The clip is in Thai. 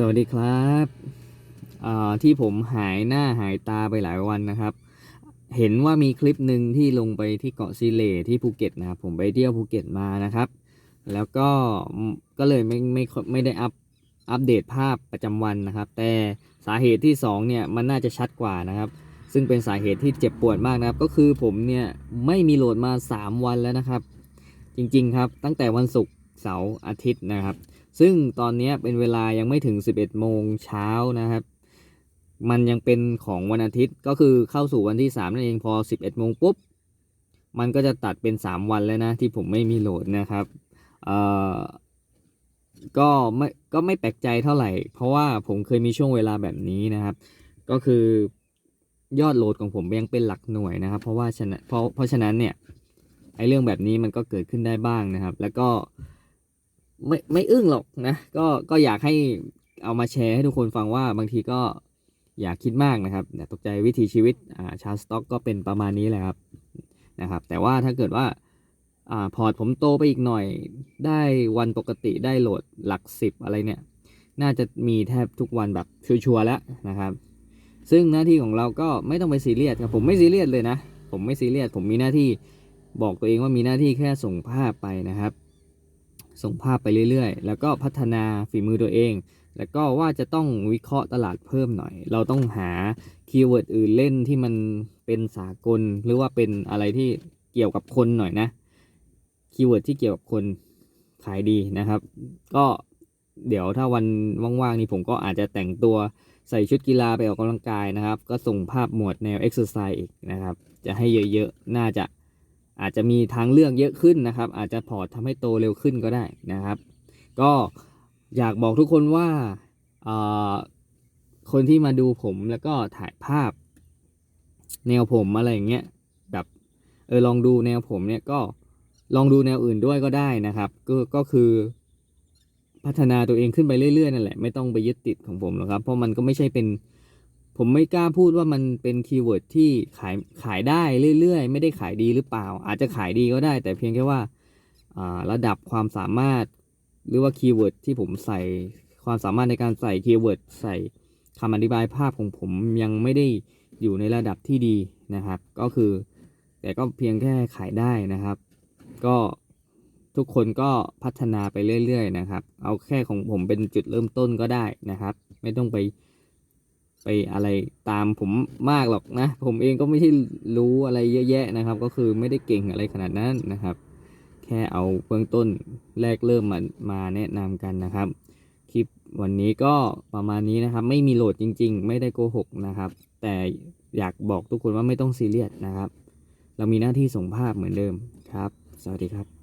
สวัสดีครับที่ผมหายหน้าหายตาไปหลายวันนะครับ เห็นว่ามีคลิปหนึ่งที่ลงไปที่เกาะซีเลที่ภูเก็ตนะครับ ผมไปเที่ยวภูเก็ตมานะครับ แล้วก็ก็เลยไม่ไม่ไม่ได้อัพอัปเดตภาพประจำวันนะครับ แต่สาเหตุที่สองเนี่ยมันน่าจะชัดกว่านะครับ ซึ่งเป็นสาเหตุที่เจ็บปวดมากนะครับ ก็คือผมเนี่ยไม่มีโหลดมา 3 วันแล้วนะครับ จริงๆครับตั้งแต่วันศุกร์เสาร์อาทิตย์นะครับ ซึ่งตอนนี้เป็นเวลายังไม่ถึง 11 โมงเช้านะครับ มันยังเป็นของวันอาทิตย์ก็คือเข้าสู่วันที่ 3 นั่นเองพอ 11 โมงปุ๊บ มันก็จะตัดเป็น 3 วันแล้วนะ ที่ผมไม่มีโหลดนะครับเอ่อก็ไม่ก็ไม่แปลกใจเท่าไหร่ เพราะว่าผมเคยมีช่วงเวลาแบบนี้นะครับ ก็คือยอดโหลดของผมยังเป็นหลักหน่วยนะครับ เพราะว่าฉะนั้นเพราะเพราะฉะนั้นเนี่ยไอ้เรื่องแบบนี้มันก็เกิดขึ้นได้บ้างนะครับ แล้วก็ ไม่ไม่อึ้งหรอกนะก็ก็อยากให้เอามาแชร์ให้ทุกคนฟังว่าบางทีก็อย่าคิดมากนะครับอย่าตกใจวิถีชีวิตอ่าชาร์สต็อกก็เป็นประมาณนี้แหละครับนะครับ แต่ว่าถ้าเกิดว่าอ่าพอร์ตผมโตไปอีกหน่อย ได้วันปกติได้โหลดหลักสิบอะไรเนี่ย น่าจะมีแทบทุกวันแบบชัวร์แล้วนะครับ ซึ่งหน้าที่ของเราก็ไม่ต้องไปซีเรียสครับผมไม่ซีเรียสเลยนะ ผมไม่ซีเรียสผมมีหน้าที่บอกตัวเองว่ามีหน้าที่แค่ส่งภาพไปนะครับ ส่งภาพไปเรื่อยๆ แล้วก็พัฒนาฝีมือตัวเอง แล้วก็ว่าจะต้องวิเคราะห์ตลาดเพิ่มหน่อย เราต้องหาคีย์เวิร์ดอื่นเล่นที่มันเป็นสากล หรือว่าเป็นอะไรที่เกี่ยวกับคนหน่อยนะ คีย์เวิร์ดที่เกี่ยวกับคนขายดีนะครับ ก็เดี๋ยวถ้าวันว่างๆนี้ผมก็อาจจะแต่งตัวใส่ชุดกีฬาไปออกกำลังกายนะครับ ก็ส่งภาพหมวดแนวเอ็กซ์ไซส์อีกนะครับ จะให้เยอะๆ น่าจะ อาจจะมีทางเลือกเยอะขึ้นนะครับ อาจจะพอร์ตทำให้โตเร็วขึ้นก็ได้นะครับ ก็อยากบอกทุกคนว่าคนที่มาดูผมแล้วก็ถ่ายภาพ แนวผมอะไรอย่างเงี้ยแบบเออลองดูแนวผมเนี่ยก็ลองดูแนวอื่นด้วยก็ได้นะครับ ก็ก็คือพัฒนาตัวเองขึ้นไปเรื่อยๆนั่นแหละไม่ต้องไปยึดติดของผมหรอกครับ เพราะมันก็ไม่ใช่เป็น ผมไม่กล้าพูดว่ามันเป็นคีย์เวิร์ดที่ขายขายได้เรื่อยๆ ไม่ได้ขายดีหรือเปล่า อาจจะขายดีก็ได้ แต่เพียงแค่ว่าระดับความสามารถ หรือว่าคีย์เวิร์ดที่ผมใส่ความสามารถในการใส่คีย์เวิร์ดใส่คำอธิบายภาพของผมยังไม่ได้อยู่ในระดับที่ดีนะครับ ก็คือ แต่ก็เพียงแค่ขายได้นะครับ ก็ทุกคนก็พัฒนาไปเรื่อย ๆ นะครับ เอาแค่ของผมเป็นจุดเริ่มต้นก็ได้นะครับ ไม่ต้องไป ไปอะไรตามผมมากหรอกนะ ผมเองก็ไม่ใช่รู้อะไรเยอะแยะนะครับ ก็คือไม่ได้เก่งอะไรขนาดนั้นนะครับ แค่เอาเบื้องต้นแรกเริ่มมามาแนะนำกันนะครับ คลิปวันนี้ก็ประมาณนี้นะครับ ไม่มีโหลดจริง ๆ ไม่ได้โกหกนะครับ แต่อยากบอกทุกคนว่าไม่ต้องซีเรียสนะครับ เรามีหน้าที่ส่งภาพเหมือนเดิมครับ สวัสดีครับ